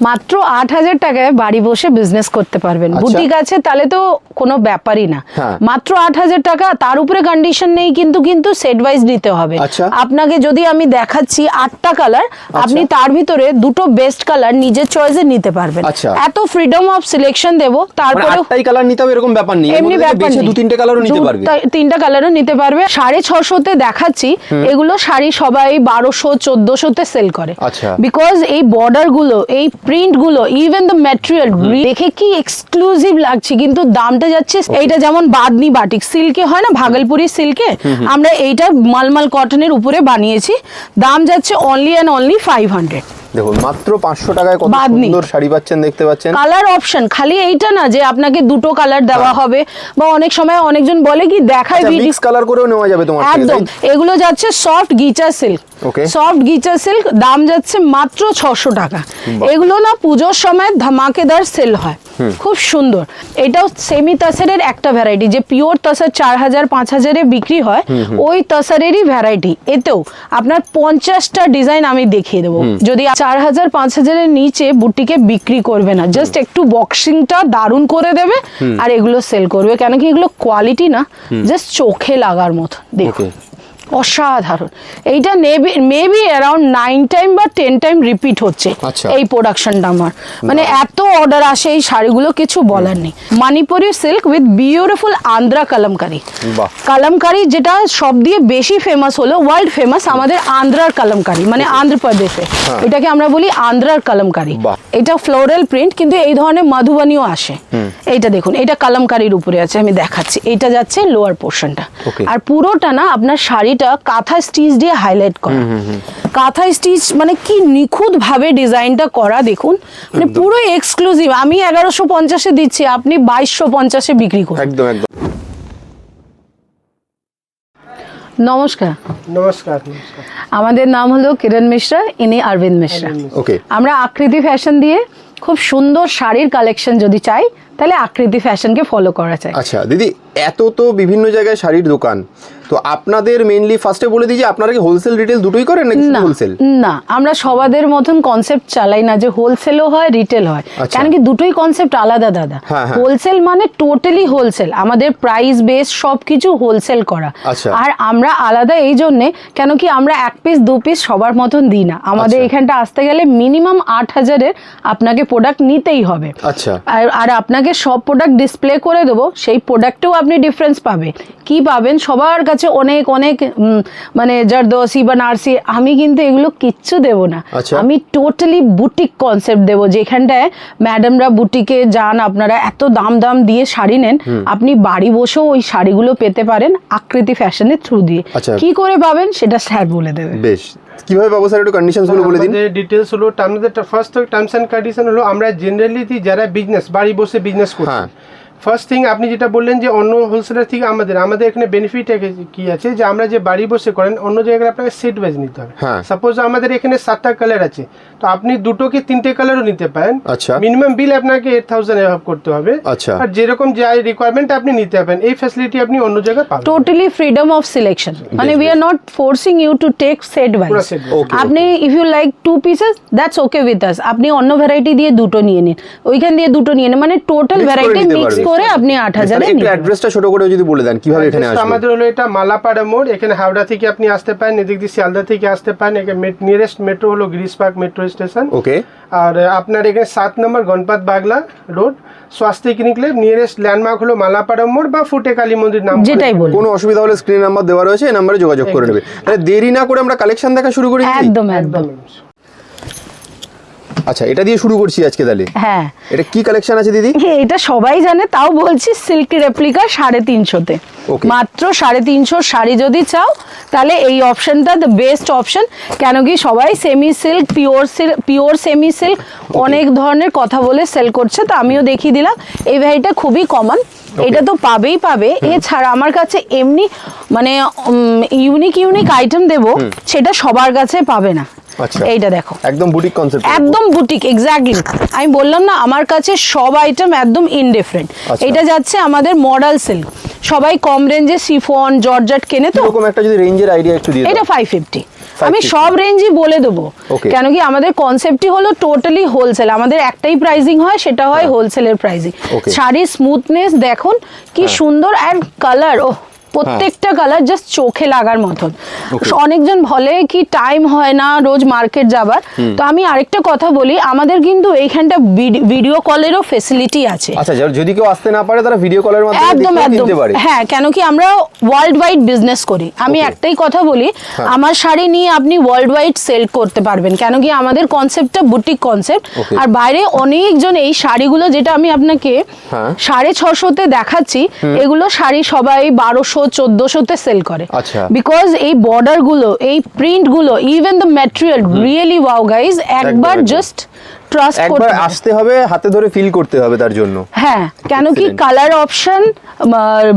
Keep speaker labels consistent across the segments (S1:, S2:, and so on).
S1: মাত্র আট হাজার টাকায় বাড়ি বসে বিজনেস করতে পারবেন।
S2: আচ্ছা।
S1: বুটিক আছে তাহলে তো কোনো ব্যাপারই না।
S2: হ্যাঁ।
S1: মাত্র আট হাজার টাকা তার উপরে কন্ডিশন নেই কিন্তু কিন্তু সেট ওয়াইজ নিতে হবে।
S2: আচ্ছা।
S1: আপনাকে যদি আমি দেখাচ্ছি আটটা কালার আপনি তার ভিতরে দুটো বেস্ট কালার নিজের চয়েসে নিতে পারবেন।
S2: আচ্ছা।
S1: এত ফ্রিডম অফ সিলেকশন দেবো তারপরে
S2: আটটাই কালার নিতে হবে এরকম ব্যাপার নেই।
S1: এমনি ব্যাপার
S2: দু তিনটে কালারও নিতে পারবে।
S1: তিনটা কালারও নিতে পারবে। সাড়ে ছশোতে দেখাচ্ছি এগুলো শাড়ি সবাই বারোশো চোদ্দশোতে সেল করে।
S2: আচ্ছা।
S1: বিকজ এই বর্ডারগুলো এই প্রিন্টগুলো ইভেন দ্য ম্যাটেরিয়াল দেখে কি এক্সক্লুসিভ লাগছে কিন্তু দামটা যাচ্ছে এইটা যেমন বাদনি বাটিক সিল্কে হয় না ভাগলপুরি সিল্কে আমরা এইটা মালমাল কটনের উপরে বানিয়েছি দাম যাচ্ছে only and only five hundred
S2: দেখুন মাত্র পাঁচশো টাকায় কত সুন্দর শাড়ি পাচ্ছেন দেখতে পাচ্ছেন।
S1: কালার অপশন খালি এইটা না যে আপনাকে দুটো কালার দেওয়া
S2: হ্যাঁ।
S1: হবে বা অনেক সময় অনেকজন বলে কি দেখায়
S2: মিক্স কালার করেও নেওয়া যাবে তোমার
S1: একদম। এগুলো যাচ্ছে সফট গিচার সিল্ক
S2: ওকে
S1: সফট গিচার সিল্ক দাম যাচ্ছে মাত্র ছশো টাকা। এগুলো না পুজোর সময় ধামাকেদার সেল হয়। খুব সুন্দর। এটাও সেমি তাসারের একটা ভ্যারাইটি যে পিওর তাসার চার হাজার পাঁচ হাজারে বিক্রি হয় ওই তাসারেরই ভ্যারাইটি এতেও আপনার পঞ্চাশটা ডিজাইন আমি দেখিয়ে দেবো। যদি চার হাজার পাঁচ হাজারের নিচে বুটিকে বিক্রি করবে না জাস্ট একটু বক্সিংটা দারুণ করে দেবে আর এগুলো সেল করবে কেন কি এগুলো কোয়ালিটি না জাস্ট চোখে লাগার মতো। দেখুন. অসাধারণ। এইটা maybe maybe around nine time বা টেন টাইম রিপিট হচ্ছে
S2: আচ্ছা।
S1: এই প্রোডাকশনটা আমার। মানে এত অর্ডার আসে এই শাড়িগুলো কিছু বলার নেই। Manipuri silk with beautiful Andhra Kalamkari. Kalamkari যেটা সব দিয়ে বেশি ফেমাস হলো ওয়ার্ল্ড ফেমাস আমাদের আন্ধ্রার কালামকারি মানে আন্ধ্রপ্রদেশে এটাকে আমরা বলি আন্ধ্রার কালামকারি এটা ফ্লোরাল প্রিন্ট কিন্তু এই ধরনের মধুবানিও আসে। এইটা দেখুন এটা কালামকারির উপরে আছে আমি দেখাচ্ছি। এটা যাচ্ছে লোয়ার পোর্শনটা আর পুরোটা না আপনার শাড়িটা কাঁথা স্টিচ দিয়ে হাইলাইট করা। কাঁথা স্টিচ মানে কি নিখুঁত ভাবে ডিজাইনটা করা দেখুন মানে পুরো এক্সক্লুসিভ আমি এগারোশো পঞ্চাশে দিচ্ছি আপনি বাইশশো পঞ্চাশে বিক্রি করুন।
S2: একদম একদম।
S1: নমস্কার।
S3: নমস্কার নমস্কার।
S1: আমাদের নাম হলো কিরণ মিশ্রা ইনি অরবিন্দ মিশ্রা।
S2: ওকে
S1: আমরা আকৃতি ফ্যাশন দিয়ে খুব সুন্দর শাড়ির কালেকশন যদি চাই তাহলে আকৃতি ফ্যাশনকে ফলো করা চাই
S2: আচ্ছা দিদি এত তো বিভিন্ন জায়গায় শাড়ির দোকান। তো আপনাদের মেইনলি ফার্স্টে বলে দিই যে আপনারা কি হোলসেল রিটেল দুটোই করেন নাকি হোলসেল
S1: না আমরা সবাদের মতন কনসেপ্ট চালাই না যে হোলসেলও হয় রিটেল হয়।
S2: আচ্ছা।
S1: কেন কি দুটোই কনসেপ্ট আলাদা দাদা।
S2: হ্যাঁ, হ্যাঁ।
S1: হোলসেল মানে টোটালি হোলসেল আমাদের প্রাইস বেস সব কিছু হোলসেল করা।
S2: আচ্ছা।
S1: আর আমরা আলাদা এই জন্যে কেন কি আমরা এক পিস দু পিস সবার মতন দিই না। আমাদের
S2: আচ্ছা।
S1: এখানটা আসতে গেলে মিনিমাম আট হাজারের আপনাকে প্রোডাক্ট নিতেই হবে।
S2: আচ্ছা।
S1: আর আর আপনাকে সব প্রোডাক্ট ডিসপ্লে করে দেবো সেই প্রোডাক্টেও আপনি ডিফারেন্স পাবেন। কি পাবেন? সবার কাছে অনেক অনেক মানে জারদোসি বা নার্সি আমি কিন্তু এগুলো কিচ্ছু দেব না।
S2: আচ্ছা।
S1: আমি টোটালি বুটিক কনসেপ্ট দেবো। যেখানটায় ম্যাডামরা বুটিকে যান আপনারা এত দাম দাম দিয়ে শাড়ি নেন আপনি বাড়ি বসেও ওই শাড়িগুলো পেতে পারেন আকৃতি ফ্যাশনের থ্রু দিয়ে।
S2: আচ্ছা।
S1: কি করে পাবেন? সেটা স্যার বলে দেবে।
S2: বেশ। কীভাবে পাবো স্যার একটু কন্ডিশনসগুলো বলে দিন?
S3: আমাদের ডিটেলস হলো আমাদের ফার্স্ট টার্মস অ্যান্ড কন্ডিশন হলো আমরা জেনারেলি যারা বিজনেস বাড়ি বসে বিজনেস করছে।
S2: হ্যাঁ।
S3: ফার্স্ট থিং আপনি যেটা বললেন যে অন্য হোলসেলার থেকে আমাদের আমাদের এখানে বেনিফিট কি আছে? যে আমরা যে বাড়ি বসে করেন অন্য জায়গায় আপনাকে সেট ওয়াইজ নিতে হবে।
S2: হ্যাঁ।
S3: সাপোজ আমাদের এখানে সাতটা কালার আছে তো আপনি দুটো কি তিনটে কালারও নিতে পারেন।
S2: আচ্ছা।
S3: মিনিমাম বিল আপনাকে এইট থাউজেন্ড এভাব করতে হবে।
S2: আচ্ছা।
S3: আর যেরকম যা রিকোয়ারমেন্ট আপনি নিতে পারেন এই ফ্যাসিলিটি আপনি অন্য জায়গায় পাবেন।
S1: টোটালি ফ্রিডম অফ সিলেকশন মানে we are not forcing you to take set wise আপনি if you like two pieces that's okay with us আপনি অন্য ভ্যারাইটি দিয়ে দুটো নিয়ে নিন। ওইখান দিয়ে দুটো নিয়ে নিন মানে টোটাল ভ্যারাইটি মিক্স। করে আপনি আট হাজারে
S2: একটু অ্যাড্রেসটা ছোট করে যদি বলে দেন কীভাবে এখানে
S3: Address টা
S2: আসবে?
S3: আমাদের হলো এটা মালাপাড়া মোড় এখানে হাওড়া থেকে আপনি আসতে পারেন এদিক দিয়ে শিয়ালদা থেকে আসতে পারেন এখানে নিয়ারেস্ট মেট্রো হলো Girish park metro station
S2: okay
S3: আর আপনার এখানে সাত নম্বর গণপাত বাগলা রোড স্বাস্থ্য ক্লিনিকলে নিয়ারেস্ট ল্যান্ডমার্ক হলো মালাপাড়া মোড় বা ফুটে কালী মন্দির নাম
S1: যেটাই বলুন।
S2: কোনো অসুবিধা হলে স্ক্রিন নাম্বার দেওয়া রয়েছে এই নাম্বারে যোগাযোগ করে নেবে। তাহলে দেরি না করে আমরা কালেকশন দেখা শুরু করি
S1: একদম। একদম।
S2: আচ্ছা এটা দিয়ে শুরু করছি আজকে তাহলে।
S1: হ্যাঁ।
S2: এটা কি কালেকশন আছে দিদি?
S1: এটা সবাই জানে তাও বলছি সিল্ক রেপ্লিকা সাড়ে তিনশোতে. মাত্র সাড়ে তিনশো শাড়ি যদি চাও তাহলে এই অপশনটা দ্য বেস্ট অপশন কেন কি সবাই semi silk pure silk pure semi silk অনেক ধরনের কথা বলে সেল করছে তো আমিও দেখিয়ে দিলাম। এই ভ্যারাইটা খুবই কমন এটা তো পাবেই পাবে। এছাড়া আমার কাছে এমনি মানে ইউনিক ইউনিক আইটেম দেব সেটা সবার কাছে পাবে না। এইটা দেখো।
S2: একদম বুটিক কনসেপ্ট
S1: একদম বুটিক এক্স্যাক্টলি আমি বললাম না আমার কাছে সব আইটেম একদম ইনডিফারেন্ট
S2: আচ্ছা।
S1: এটা যাচ্ছে আমাদের মডেল সিল্ক সবাই কম রেঞ্জে সিফন জর্জেট কেনে তো।
S2: এরকম একটা যদি রেঞ্জের আইডিয়া একটু দিয়ে
S1: এটা ফাইভ ফিফটি আমি সব রেঞ্জই বলে দেবো। কেন কি আমাদের কনসেপ্টই হলো টোটালি হোলসেল আমাদের একটাই প্রাইজিং হয় সেটা হয় হোলসেলের প্রাইজিং
S2: হ্যাঁ।
S1: শাড়ির স্মুথনেস দেখুন কি সুন্দর। অ্যান্ড কালার ও প্রত্যেকটা কালার জাস্ট চোখে লাগার মতন। অনেকজন বলে কি টাইম হয় না রোজ মার্কেট যাবার। তো আমি আরেকটা কথা বলি আমাদের কিন্তু এইখানটা ভিডিও কলেরও ফেসিলিটি আছে।
S2: আচ্ছা যদি কেউ আসতে না পারে তারা ভিডিও কলের মাধ্যমে
S1: একদম একদম। হ্যাঁ কেন কি আমরা ওয়ার্ল্ড ওয়াইড বিজনেস করি। আমি একটাই কথা বলি
S2: হ্যাঁ।
S1: আমার শাড়ি নিয়ে আপনি ওয়ার্ল্ড ওয়াইড সেল করতে পারবেন। কেন কি আমাদের কনসেপ্টটা বুটিক কনসেপ্ট আর বাইরে অনেকজন এই শাড়িগুলো যেটা আমি আপনাকে
S2: হ্যাঁ।
S1: সাড়ে ছশোতে দেখাচ্ছি এগুলো শাড়ি সবাই বারোশো চোদ্দশোতে সেল করে
S2: আচ্ছা।
S1: বিকজ এই বর্ডারগুলো এই প্রিন্টগুলো even the material really wow guys একবার। জাস্ট ট্রাস্ট
S2: একবার আসতে হবে হাতে ধরে ফিল করতে হবে তার জন্য।
S1: হ্যাঁ কেন কি কালার অপশন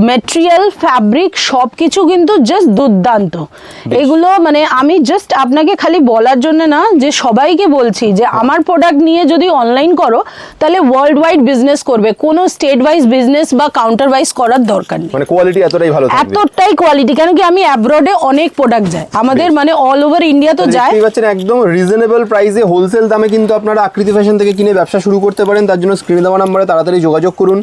S1: মেটেরিয়াল ফ্যাব্রিক সব কিছু কিন্তু জাস্ট দুর্দান্ত। এগুলো মানে আমি জাস্ট আপনাকে খালি বলার জন্য না যে সবাইকে বলছি যে
S2: হ্যাঁ।
S1: আমার প্রোডাক্ট নিয়ে যদি অনলাইন করো তাহলে ওয়ার্ল্ড ওয়াইড বিজনেস করবে। কোনো স্টেট ওয়াইজ বিজনেস বা কাউন্টার ওয়াইজ করার দরকার নেই।
S2: মানে কোয়ালিটি এতটাই ভালো থাকবে।
S1: এতটাই কোয়ালিটি কেন কি আমি অ্যাব্রডে অনেক প্রোডাক্ট যায় আমাদের মানে অল ওভার ইন্ডিয়া তো যায়।
S2: একদম রিজনেবল প্রাইসে হোলসেল দামে কিন্তু আপনারা আকৃতি ফ্যাশন থেকে কিনে ব্যবসা শুরু করতে পারেন তার জন্য স্ক্রিনে দেওয়া নাম্বারে তাড়াতাড়ি যোগাযোগ করুন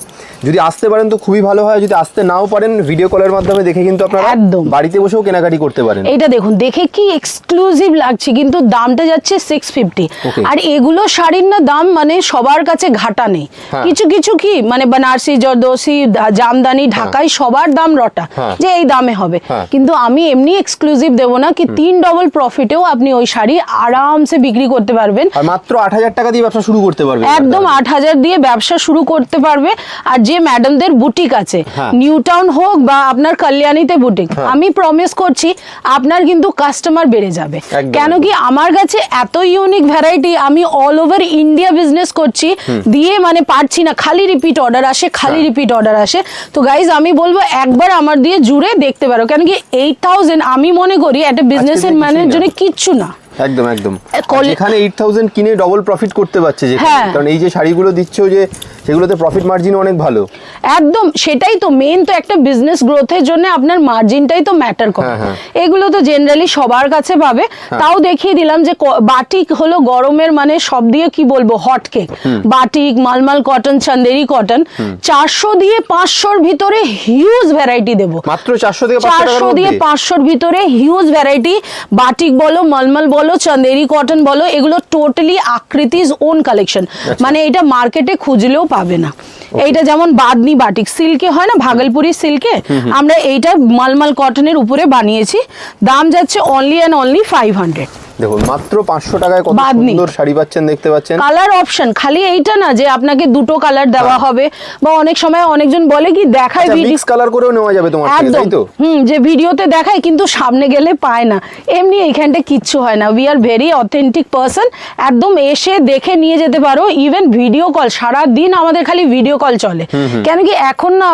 S2: যদি আসতে পারেন তো খুবই ভালো হয় যদি আসতে নাও পারেন ভিডিও কলের মাধ্যমে দেখে কিন্তু আপনারা
S1: একদম।
S2: বাড়িতে বসেও কেনাকাটি করতে পারেন
S1: এইটা দেখুন দেখে কি এক্সক্লুসিভ লাগছে কিন্তু দামটা যাচ্ছে সিক্স ফিফটি. আর এগুলো শাড়ির না দাম মানে সবার কাছে ঘাটা নেই
S2: হ্যাঁ।
S1: কিছু কিছু কি মানে বানারসি জর্দোসি জামদানি ঢাকাই সবার দাম রটা
S2: হ্যাঁ।
S1: যে এই দামে হবে
S2: হ্যাঁ।
S1: কিন্তু আমি এমনি এক্সক্লুসিভ দেবো না কি তিন ডবল প্রফিটেও আপনি ওই শাড়ি আরামসে বিক্রি করতে পারবেন
S2: মাত্র আট হাজার টাকা দিয়ে ব্যবসা শুরু করতে পারবেন
S1: একদম আট হাজার দিয়ে ব্যবসা শুরু করতে পারবে। আর যে ম্যাডামদের বুটিক আছে
S2: হ্যাঁ।
S1: নিউ টাউন হোক বা আপনার কল্যাণীতে বুটিক
S2: হ্যাঁ।
S1: আমি প্রমিস করছি আপনার কিন্তু কাস্টমার বেড়ে যাবে। কেন কি আমার কাছে এত ইউনিক ভ্যারাইটি আমি অল ওভার ইন্ডিয়া বিজনেস করছি দিয়ে মানে পারছি না খালি রিপিট অর্ডার আসে খালি
S2: হ্যাঁ।
S1: রিপিট অর্ডার আসে। তো গাইজ আমি বলব একবার আমার দিয়ে জুড়ে দেখতে পারো। কেন কি এইট থাউজেন্ড আমি মনে করি একটা বিজনেসের ম্যানের জন্য কিচ্ছু না।
S2: একদম একদম এখানে এইট থাউজেন্ড কিনে ডবল প্রফিট করতে পারছে যে
S1: হ্যাঁ।
S2: কারণ এই যে শাড়িগুলো দিচ্ছ যে সেগুলোতে প্রফিট মার্জিন অনেক ভালো।
S1: একদম সেটাই তো মেন তো একটা বিজনেস গ্রোথের জন্য আপনার মার্জিনটাই তো ম্যাটার করে।
S2: হ্যাঁ, হ্যাঁ।
S1: এগুলো তো জেনারেলি সবার কাছে পাবে। তাও দেখিয়ে দিলাম যে বাটিক হলো গরমের মানে সব দিয়ে কি বলব hot cake batik malmal cotton Chanderi cotton চারশো দিয়ে পাঁচশোর ভিতরে হিউজ ভ্যারাইটি দেবো।
S2: মাত্র চারশো থেকে
S1: চারশো দিয়ে পাঁচশোর ভিতরে হিউজ ভ্যারাইটি বাটিক বলো মলমল বলো চন্দেরি কটন বলো এগুলো টোটালি আকৃতিজ ওন কালেকশন। মানে এটা মার্কেটে খুঁজলেও পাবে না। এইটা যেমন বাদনি বাটিক সিল্কে হয় না ভাগলপুরি সিল্কে আমরা এইটা মালমাল কটনের উপরে বানিয়েছি। দাম যাচ্ছে only and only five hundred
S2: দেখুন মাত্র পাঁচশো টাকায় কত সুন্দর শাড়ি পাচ্ছেন দেখতে পাচ্ছেন?
S1: কালার অপশন খালি এইটা না যে আপনাকে দুটো কালার দেওয়া
S2: হ্যাঁ।
S1: হবে বা অনেক সময় অনেকজন বলে কি দেখায় ভিডিও
S2: মিক্স কালার করেও নেওয়া যাবে তোমার তাই তো?
S1: হুম যে ভিডিওতে দেখায় কিন্তু সামনে গেলে পায় না। এমনি এইখানটা কিচ্ছু হয় না। We are very authentic person একদম এসে দেখে নিয়ে যেতে পারো। ইভেন ভিডিও কল সারা দিন আমাদের খালি ভিডিও কল চলে। কেন কি এখন না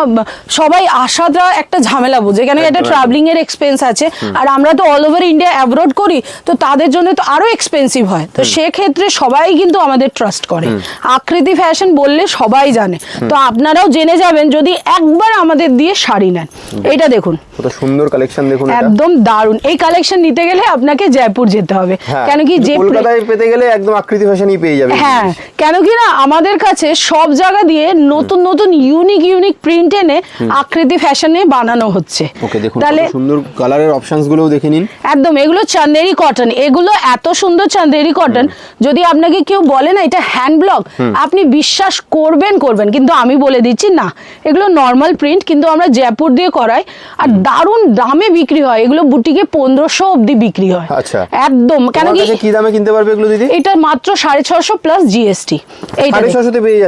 S1: সবাই আসাটা একটা ঝামেলা বুঝে। কেন
S2: একদম,
S1: ট্রাভেলিং এর এক্সপেন্স আছে। আর আমরা তো অল ওভার ইন্ডিয়া অ্যাব্রোড করি তো তাদের জন্য তো আরও এক্সপেন্সিভ হয়। তো সেক্ষেত্রে সবাই কিন্তু আমাদের ট্রাস্ট করে। আকৃতি ফ্যাশন বললে সবাই জানে। তো আপনারাও জেনে যাবেন যদি একবার আমাদের দিয়ে শাড়ি নেন। এটা দেখুন।
S2: কত সুন্দর কালেকশন দেখুন
S1: একদম দারুণ। এই কালেকশন নিতে গেলে আপনাকে জয়পুর যেতে হবে।
S2: হ্যাঁ,
S1: কেন কি যে
S2: কলকাতায় পেতে গেলে একদম আকৃতি ফ্যাশনই পেয়ে যাবে এই
S1: হ্যাঁ কেন কি না আমাদের কাছে সব জায়গা দিয়ে নতুন নতুন ইউনিক ইউনিক প্রিন্ট এনে আকৃতি ফ্যাশনে বানানো হচ্ছে।
S2: ওকে দেখুন সুন্দর কালারের অপশনস গুলোও দেখে নিন।
S1: একদম এগুলো চান্দেরি কটন এগুলো এত সুন্দর চান্দেরি কটন যদি আপনাকে কেউ বলে না এটা হ্যান্ড ব্লক আপনি বিশ্বাস করবেন করবেন। কিন্তু আমি বলে দিচ্ছি না। এগুলো নর্মাল প্রিন্ট কিন্তু আমরা জয়পুর দিয়ে করাই। আর দারুণ দামে বিক্রি হয়। এগুলো বুটিকে পনেরোশো অবধি বিক্রি হয়।
S2: আচ্ছা।
S1: একদম। কেন কি
S2: দামে কিনতে পারবে এগুলো দিদি?
S1: এটা মাত্র সাড়ে ছশো প্লাস জিএসটি এইটা?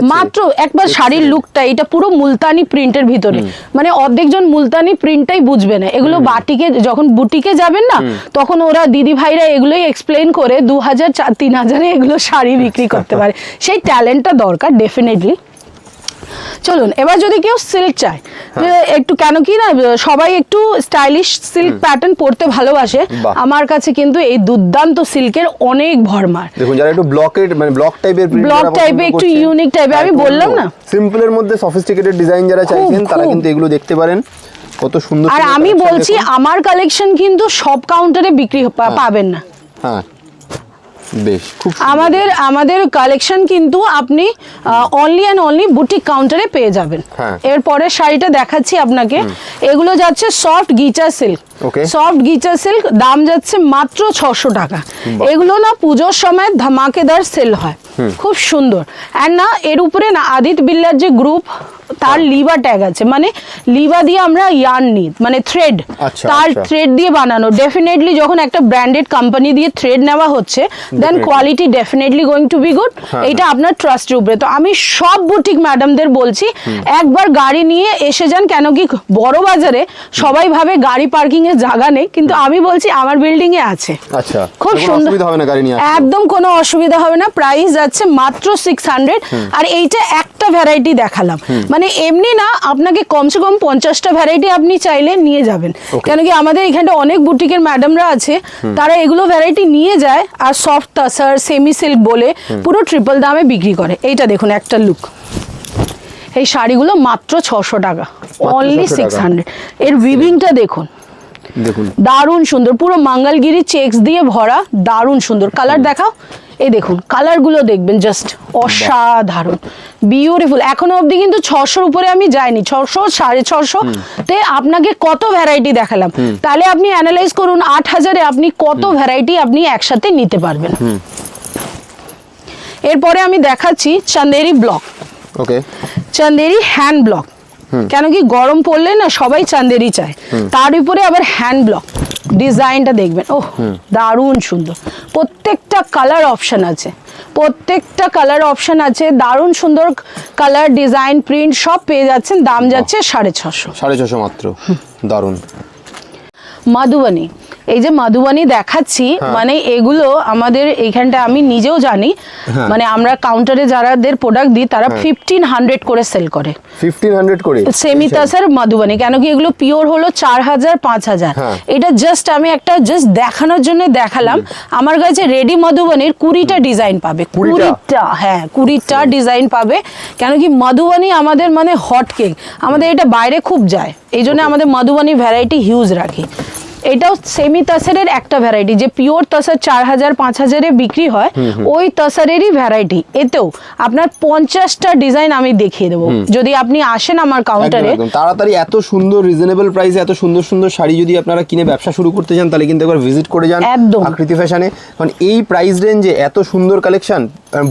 S1: মাত্র একবার শাড়ির লুকটা এটা পুরো মুলতানি প্রিন্টের ভিতরে। মানে অর্ধেকজন মুলতানি প্রিন্টটাই বুঝবে না। এগুলো বাটিকে যখন বুটিকে যাবেন না তখন ওরা দিদি ভাইরা এগুলোই এক্সপ্লেন করে দু হাজার চার তিন হাজারে এগুলো শাড়ি বিক্রি করতে পারে। সেই ট্যালেন্টটা দরকার ডেফিনেটলি চলুন এবার যদি কেউ সিল্ক চায় একটু কেন কি না সবাই একটু স্টাইলিশ সিল্ক প্যাটার্ন পরতে ভালোবাসে। আমার কাছে কিন্তু এই দুর্দান্ত সিল্কের অনেক ভরমার।
S2: দেখুন যারা একটু ব্লকের মানে ব্লক টাইপের
S1: ব্লক টাইপে একটু ইউনিক টাইপে আমি বললাম না?
S2: সিম্পলের মধ্যে সফিস্টিকেটেড ডিজাইন যারা চাইছেন তারা কিন্তু এগুলো দেখতে পারেন। কত সুন্দর
S1: আর আমি বলছি আমার কালেকশন কিন্তু সব কাউন্টারে বিক্রি পাবেন না।
S2: হ্যাঁ। বেশ খুব
S1: আমাদের আমাদের কালেকশন কিন্তু আপনি অনলি অ্যান্ড অনলি বুটিক কাউন্টারে পেয়ে যাবেন।
S2: হ্যাঁ।
S1: এরপরে শাড়িটা দেখাচ্ছি আপনাকে। এগুলো যাচ্ছে soft ghicha silk. Soft ghicha silk দাম যাচ্ছে মাত্র ছশো টাকা। এগুলো না পুজোর সময় ধামাকেদার সেল হয়। খুব সুন্দর। অ্যান্ড না এর উপরে না আদিত বিল্লার যে গ্রুপ তার
S2: হ্যাঁ।
S1: লিভা ট্যাগ আছে। মানে লিভা দিয়ে আমরা ইয়ার্ন নিই। মানে থ্রেড
S2: আচ্ছা,
S1: তার
S2: আচ্ছা।
S1: থ্রেড দিয়ে বানানো। ডেফিনেটলি যখন একটা ব্র্যান্ডেড কোম্পানি দিয়ে থ্রেড নেওয়া হচ্ছে then quality definitely going to be good এটা আপনার ট্রাস্টের উপরে। তো আমি সব বুটিক ম্যাডামদের বলছি একবার গাড়ি নিয়ে এসে যান। কেন কি বড় বাজারে সবাই ভাবে গাড়ি পার্কিং এর জায়গা নেই কিন্তু আমি বলছি আমার বিল্ডিং এ আছে।
S2: আচ্ছা
S1: খুব সুন্দর
S2: অসুবিধা হবে না গাড়ি নিয়ে
S1: একদম কোনো অসুবিধা হবে না প্রাইস যাচ্ছে মাত্র সিক্স হান্ড্রেড আর এইটা একটা ভ্যারাইটি দেখালাম। মানে এমনি না আপনাকে কমসে কম পঞ্চাশটা ভ্যারাইটি আপনি চাইলে নিয়ে যাবেন। কেন কি আমাদের এখানটা অনেক বুটিকের ম্যাডামরা আছে তারা এগুলো ভ্যারাইটি নিয়ে যায় আর সফট তাসার সেমি সিল্ক বলে পুরো ট্রিপল দামে বিক্রি করে। এইটা দেখুন একটা লুক এই শাড়িগুলো মাত্র ছশো টাকা। অনলি সিক্স হান্ড্রেড এর উইভিংটা দেখুন।
S2: দেখুন।
S1: দারুণ সুন্দর পুরো মাঙ্গালগিরি চেক্স দিয়ে ভরা দারুণ সুন্দর। কালার দেখাও। এই দেখুন কালারগুলো দেখবেন জাস্ট অসাধারণ। বিউটিফুল এখনও অবধি কিন্তু ছশোর উপরে আমি যাইনি ছশো সাড়ে ছশো তে আপনাকে কত ভ্যারাইটি দেখালাম। তাহলে আপনি অ্যানালাইজ করুন আট হাজারে আপনি কত ভ্যারাইটি আপনি একসাথে নিতে পারবেন। এরপরে আমি দেখাচ্ছি Chanderi block
S2: okay
S1: Chanderi hand block কেন কি গরম পড়লে না সবাই চান্দেরই চায়। তার উপরে আবার হ্যান্ড ব্লক ডিজাইনটা দেখবেন ও দারুণ সুন্দর। প্রত্যেকটা কালার অপশন আছে। প্রত্যেকটা কালার অপশন আছে দারুণ সুন্দর কালার ডিজাইন প্রিন্ট সব পেয়ে যাচ্ছেন দাম যাচ্ছে সাড়ে ছশো।
S2: সাড়ে ছশো মাত্র। দারুণ।
S1: মাধুবানি এই যে মাধুবানি দেখাচ্ছি মানে এগুলো আমাদের এইখানটা আমি নিজেও জানি। মানে আমরা কাউন্টারে যারাদের প্রোডাক্ট দিই তারা ফিফটিন হান্ড্রেড করে সেল করে।
S2: ফিফটিন হান্ড্রেড করে।
S1: সেমি তাসার মাধুবানি কেন কি এগুলো পিওর হলো চার হাজার পাঁচ হাজার?
S2: হ্যাঁ।
S1: এটা জাস্ট আমি একটা জাস্ট দেখানোর জন্য দেখালাম। আমার কাছে রেডি মাধুবানির কুড়িটা ডিজাইন পাবে।
S2: কুড়িটা?
S1: কুড়িটা হ্যাঁ কুড়িটা ডিজাইন পাবে। কেন কি মাধুবানি আমাদের মানে হট কেক আমাদের এটা বাইরে খুব যায়। এই জন্য আমাদের মাধুবানি ভ্যারাইটি হিউজ রাখি। এটাও সেমি তাসারের একটা ভ্যারাইটি যে পিওর তাসার চার হাজার পাঁচ হাজারে বিক্রি হয় ওই তাসারেরই ভ্যারাইটি এতেও আপনার পঞ্চাশটা ডিজাইন আমি দেখিয়ে দেবো। যদি আপনি আসেন আমার কাউন্টারে
S2: তাড়াতাড়ি এত সুন্দর রিজনেবল প্রাইসে এত সুন্দর সুন্দর শাড়ি যদি আপনারা কিনে ব্যবসা শুরু করতে চান তাহলে কিন্তু একবার ভিজিট করে যান
S1: একদম।
S2: আকৃতি ফ্যাশনে কারণ এই প্রাইস রেঞ্জে এত সুন্দর কালেকশন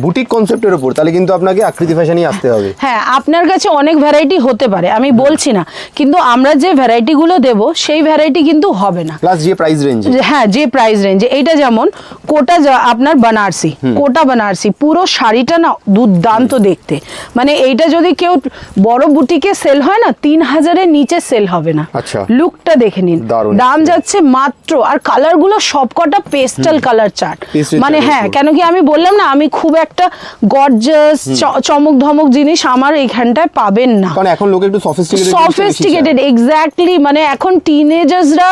S2: বুটিক কনসেপ্টের উপর তাহলে কিন্তু আপনাকে আকৃতি ফ্যাশনই আসতে হবে।
S1: হ্যাঁ আপনার কাছে অনেক ভ্যারাইটি হতে পারে আমি বলছি না। কিন্তু আমরা যে ভ্যারাইটিগুলো দেব সেই ভ্যারাইটি কিন্তু হবে না।
S2: প্লাস যে প্রাইস রেঞ্জে
S1: হ্যাঁ যে প্রাইস রেঞ্জে এইটা যেমন কোটা আপনার বানারসি কোটা বানারসি পুরো শাড়িটা না দুর্দান্ত দেখতে। মানে এইটা যদি কেউ বড় বুটিকে সেল হয় না তিন হাজারের নিচে সেল হবে না।
S2: আচ্ছা।
S1: লুকটা দেখে নিন। দাম যাচ্ছে মাত্র আর কালারগুলো সবকটা পেস্টাল কালার চার্ট মানে হ্যাঁ কেন কি আমি বললাম না আমি খুব একটা গর্জাস চমক ধমক জিনিস আমার এইখানটায় পাবেন না।
S2: কারণ এখন লোকে একটু সফিস্টিকেটেড
S1: সফিস্টিকেটেড এক্স্যাক্টলি মানে এখন টিনেজার্সরা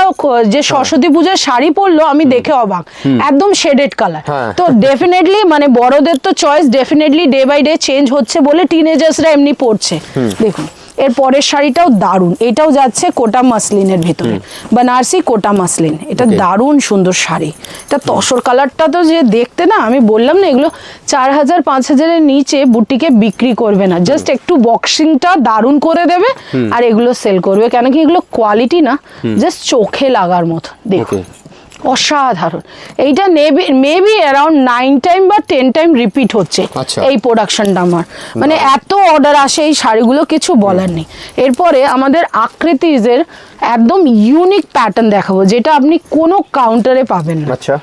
S1: যে সরস্বতী পূজার শাড়ি পরলো আমি দেখে অবাক। একদম শেডেড কালার
S2: হ্যাঁ।
S1: তো ডেফিনেটলি মানে বড়দের তো choice definitely day by day change হচ্ছে বলে টিনেজার্সরা এমনি পড়ছে দেখুন। এর পরের শাড়িটাও দারুণ। এটাও যাচ্ছে কোটা মাসলিনের ভিতরে। বানারসি কোটা মাসলিন। এটা. দারুণ সুন্দর শাড়ি। এটা তসর কালারটা তো যে দেখতে না আমি বললাম না এগুলো চার হাজার পাঁচ হাজারের নিচে বুটিকে বিক্রি করবে না। জাস্ট একটু বক্সিংটা দারুণ করে দেবে আর এগুলো সেল করবে। কেন কি এগুলো কোয়ালিটি না জাস্ট চোখে লাগার মতো। দেখুন. অসাধারণ। এইটা maybe maybe around nine time বা টেন টাইম রিপিট হচ্ছে
S2: আচ্ছা।
S1: এই প্রোডাকশনটা আমার। মানে এত অর্ডার আসে এই শাড়িগুলো কিছু বলার নেই। এরপরে আমাদের আকৃতিজের একদম ইউনিক প্যাটার্ন দেখাবো যেটা আপনি কোনো কাউন্টারে পাবেন না।
S2: আচ্ছা।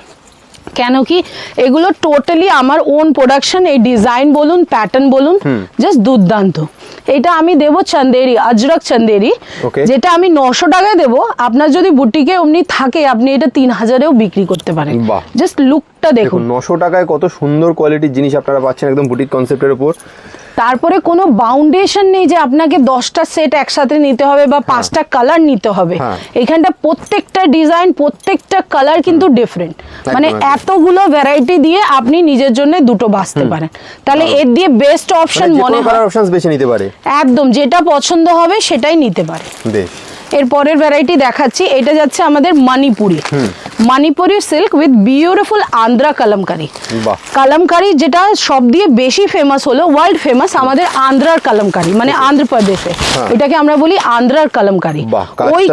S1: কেন কি? এগুলো টোটালি আমার ওন প্রোডাকশন এই ডিজাইন বলুন প্যাটার্ন বলুন জাস্ট দুর্দান্ত। এটা আমি দেব চান্দেরি আজরক চান্দেরি। যেটা আমি নশো টাকায় দেবো। আপনার যদি বুটিকে অমনি থাকে আপনি এটা তিন হাজারেও বিক্রি করতে পারেন। জাস্ট লুকটা দেখুন।
S2: দেখুন নশো টাকায় কত সুন্দর কোয়ালিটির জিনিস আপনারা পাচ্ছেন একদম বুটিক কনসেপ্টের উপর।
S1: তারপরে কোনো বাউন্ডেশন নেই যে আপনাকে দশটা সেট একসাথে নিতে হবে বা পাঁচটা কালার নিতে হবে।
S2: হ্যাঁ।
S1: এখানটা প্রত্যেকটা ডিজাইন প্রত্যেকটা কালার কিন্তু ডিফারেন্ট মানে এতগুলো ভ্যারাইটি দিয়ে আপনি নিজের জন্য দুটো বাঁচতে পারেন। তাহলে এর দিয়ে বেস্ট অপশন
S2: মানে
S1: মনে হয়
S2: কালার অপশনস বেছে নিতে পারে।
S1: একদম যেটা পছন্দ হবে সেটাই নিতে পারে।
S2: বেশ।
S1: এর পরের ভ্যারাইটি দেখাচ্ছি। এটা যাচ্ছে আমাদের Manipuri. Manipuri silk with beautiful Andhra Kalamkari. Kalamkari যেটা সব দিয়ে বেশি ফেমাস হলো ওয়ার্ল্ড ফেমাস আমাদের আন্ধ্রার কালামকারি মানে আন্ধ্রপ্রদেশে এটাকে আমরা বলি আন্ধ্রার কালামকারি
S2: ওই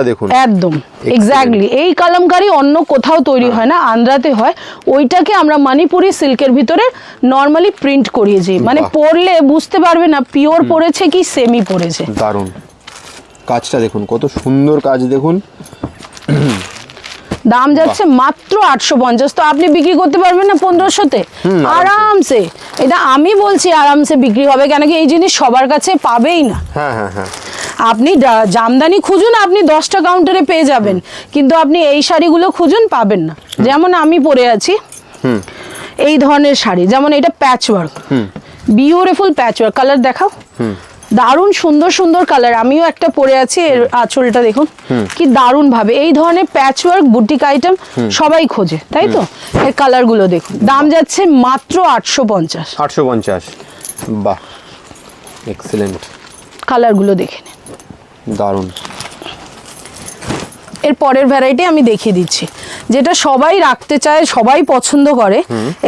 S1: একদম এক্স্যাক্টলি এই কালামকারি অন্য কোথাও তৈরি হয়। না আন্ধ্রাতে হয়। ওইটাকে আমরা মানিপুরি সিল্কের ভিতরে নর্মালি প্রিন্ট করিয়ে করিয়েছি মানে। পরলে বুঝতে পারবে না পিওর পড়েছে কি সেমি পড়েছে।
S2: দারুণ। কাজটা দেখুন কত সুন্দর কাজ দেখুন।
S1: দাম যাচ্ছে মাত্র আটশো পঞ্চাশ তো আপনি বিক্রি করতে পারবেন না পনেরোশোতে? আরামসে। এটা আমি বলছি আরামসে বিক্রি হবে কেন কি এই জিনিস সবার কাছে পাবেই না।
S2: হ্যাঁ হ্যাঁ হ্যাঁ।
S1: আপনি জামদানি খুঁজুন আপনি দশটা কাউন্টারে পেয়ে যাবেন। কিন্তু আপনি এই শাড়িগুলো খুঁজুন পাবেন না। যেমন আমি পরে আছি
S2: হুম।
S1: এই ধরনের শাড়ি। যেমন এটা patch work beautiful patch work colour দেখাও দারুণ সুন্দর সুন্দর কালার আমিও একটা পরে আছি এর আঁচলটা দেখুন। কি দারুণ ভাবে। এই ধরনের প্যাচ ওয়ার্ক বুটিক আইটেম সবাই খোঁজে তাই তো? এর কালারগুলো দেখুন। দাম যাচ্ছে মাত্র আটশো পঞ্চাশ।
S2: আটশো পঞ্চাশ। বাহ এক্সেলেন্ট
S1: কালারগুলো দেখে নিন।
S2: দারুণ।
S1: এর পরের ভ্যারাইটি আমি দেখিয়ে দিচ্ছি। যেটা সবাই রাখতে চায় সবাই পছন্দ করে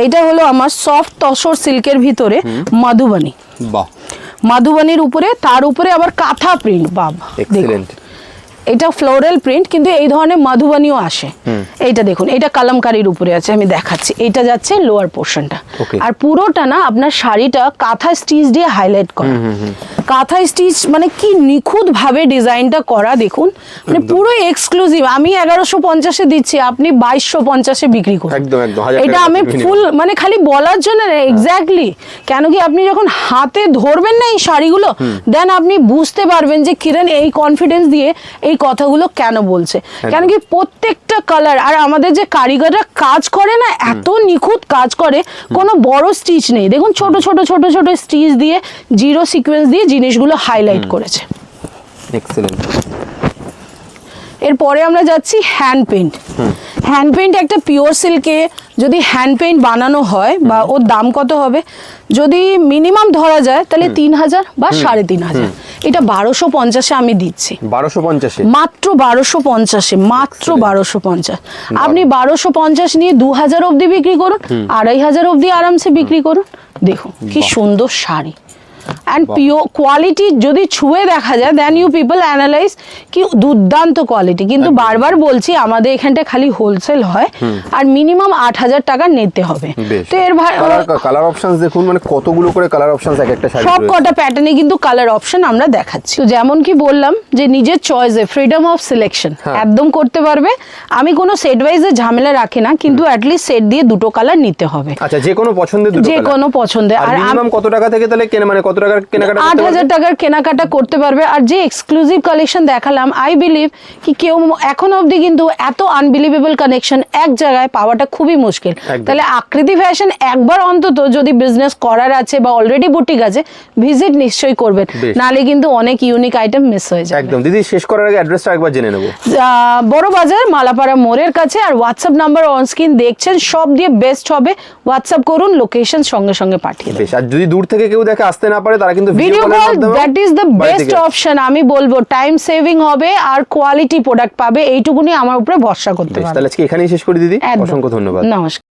S1: এইটা হলো আমার সফট তসর সিল্কের ভিতরে মাধুবানি
S2: বাহ।
S1: মাধুবানির উপরে তার উপরে আবার কাঁথা প্রিন্ট বাবা দেখুন
S2: এক্সেলেন্ট
S1: এটা ফ্লোরাল প্রিন্ট কিন্তু এই ধরনের মাধুবানিও আসে। এইটা দেখুন এটা কালামকারির উপরে আছে আমি দেখাচ্ছি। এটা যাচ্ছে লোয়ার পোর্শনটা আর পুরোটা না আপনার শাড়িটা কাঁথা স্টিচ দিয়ে হাইলাইট করা। কাঁথা স্টিচ মানে কি নিখুঁত ভাবে ডিজাইনটা করা দেখুন। মানে পুরো এক্সক্লুসিভ আমি এগারোশো পঞ্চাশে দিচ্ছি আপনি বাইশশো পঞ্চাশে বিক্রি করুন। এটা আমি ফুল মানে খালি বলার জন্য না এক্স্যাক্টলি কেন কি আপনি যখন হাতে ধরবেন না এই শাড়িগুলো দেন আপনি বুঝতে পারবেন যে কিরণ এই কনফিডেন্স দিয়ে এই কথাগুলো কেন বলছে? কেন কি প্রত্যেকটা কালার আর আমাদের যে কারিগররা কাজ করে না এত নিখুঁত কাজ করে কোনো বড় স্টিচ নেই। দেখুন ছোট ছোট ছোট ছোট স্টিচ দিয়ে জিরো সিকোয়েন্স দিয়ে জিনিসগুলো হাইলাইট করেছে।
S2: এক্সেলেন্ট
S1: এরপরে আমরা যাচ্ছি হ্যান্ড পেইন্ট হ্যান্ড পেইন্ট একটা পিওর সিল্কে যদি হ্যান্ড পেইন্ট বানানো হয় বা ওর দাম কত হবে? যদি মিনিমাম ধরা যায় তাহলে তিন হাজার বা সাড়ে তিন হাজার এটা বারোশো পঞ্চাশে আমি দিচ্ছি।
S2: বারোশো পঞ্চাশে?
S1: মাত্র বারোশো পঞ্চাশে মাত্র বারোশো পঞ্চাশ। আপনি বারোশো পঞ্চাশ নিয়ে দু হাজার অবধি বিক্রি করুন আড়াই হাজার অবধি আরামসে বিক্রি করুন। দেখুন কি সুন্দর শাড়ি। অ্যান্ড পিওর কোয়ালিটি যদি ছুঁয়ে দেখা যায় দেন ইউ পিপল অ্যানালাইজ কি দুর্দান্ত কোয়ালিটি কিন্তু বারবার বলছি আমাদের এখানটা খালি হোলসেল হয় আর মিনিমাম আট হাজার টাকা নিতে হবে। তো এর
S2: কালার অপশনস দেখুন মানে কতগুলো করে কালার অপশনস এক একটা
S1: সব কটা প্যাটার্নে কিন্তু কালার অপশন আমরা দেখাচ্ছি। তো যেমন কি বললাম যে নিজের চয়েসে ফ্রিডম অফ সিলেকশন। একদম করতে পারবে। আমি কোনো সেট ওয়াইজে ঝামেলা রাখি না কিন্তু অ্যাটলিস্ট সেট দিয়ে দুটো কালার নিতে হবে।
S2: আচ্ছা যে কোনো পছন্দের দুটো
S1: যে কোনো পছন্দের।
S2: আর মিনিমাম কত টাকা থেকে তাহলে কেনা মানে কত টাকার কেনাকাটা
S1: আট হাজার টাকার কেনাকাটা করতে পারবে। আর যে এক্সক্লুসিভ কালেকশন দেখালাম আই বিলিভ কি কেউ এখন অবধি কিন্তু এত আনবিলিভেবল কানেকশন এক জায়গায় পাওয়াটা খুবই মুশকিল। তাহলে আকৃতি ফ্যাশন একবার অন্তত যদি বিজনেস করার আছে বা অলরেডি বুটিক আছে ভিজিট নিশ্চয়ই করবেন। নালে কিন্তু অনেক ইউনিক আইটেম মিস হয়ে যাবে।
S2: একদম। দিদি শেষ করার আগে অ্যাড্রেসটা একবার জেনে নেব।
S1: বড় বাজার মালাপাড়া মোড়ের কাছে আর হোয়াটসঅ্যাপ নাম্বার অন স্ক্রিন দেখছেন সব দিয়ে বেস্ট হবে। হোয়াটসঅ্যাপ করুন লোকেশন সঙ্গে সঙ্গে পাঠিয়ে দেবেন।
S2: আর যদি দূর থেকে কেউ দেখে আসতে না পারে তারা কিন্তু
S1: video call that is the best option আমি বলব টাইম সেভিং হবে আর কোয়ালিটি প্রোডাক্ট পাবে এইটুকুনি আমার উপরে ভরসা করতে পারবে।
S2: তাহলে আজকে এখানেই শেষ করি দিদি। অসংখ্য ধন্যবাদ।
S1: নমস্কার।